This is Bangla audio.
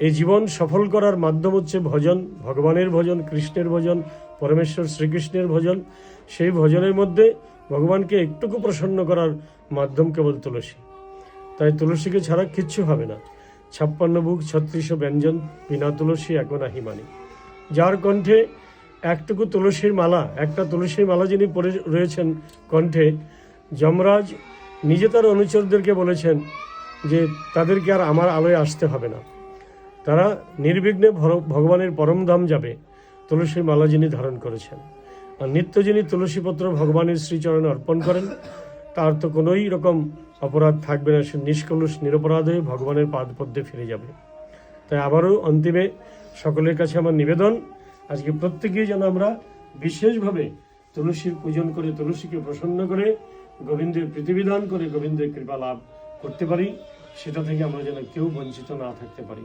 এই জীবন সফল করার মাধ্যম হচ্ছে ভজন, ভগবানের ভজন, কৃষ্ণের ভজন, পরমেশ্বর শ্রীকৃষ্ণের ভজন। সেই ভজনের মধ্যে ভগবানকে একটুকু প্রসন্ন করার মাধ্যম কেবল তুলসী। তাই তুলসীকে ছাড়া কিচ্ছু হবে না। ছাপ্পান্ন বুক, ছত্রিশ ব্যঞ্জন, বিনা তুলসী এক নাহি মানে। যার কণ্ঠে একটুকু তুলসীর মালা, একটা তুলসীর মালা যিনি পরে রয়েছেন কণ্ঠে, যমরাজ নিজে তার অনুচরদেরকে বলেছেন যে তাদেরকে আর আমার আলোয় আসতে হবে না। তারা নির্বিঘ্নে ভগবানের পরমধাম যাবে তুলসীর মালা যিনি ধারণ করেছেন। আর নিত্য যিনি তুলসীপত্র ভগবানের শ্রীচরণে অর্পণ করেন, তার তো কোনোই রকম অপরাধ থাকবে না, সে নিষ্কলুষ, নিরপরাধ হয়ে ভগবানের পাদপদ্মে ফিরে যাবে। তাই আবারও অন্তিমে সকলের কাছে আমার নিবেদন, আজকে প্রত্যেকেই যেন আমরা বিশেষভাবে তুলসীর পূজন করে, তুলসীকে প্রসন্ন করে, গোবিন্দের প্রতিবিধান করে, গোবিন্দের কৃপা লাভ করতে পারি, সেটা থেকে আমরা যেন কেউ বঞ্চিত না থাকতে পারি।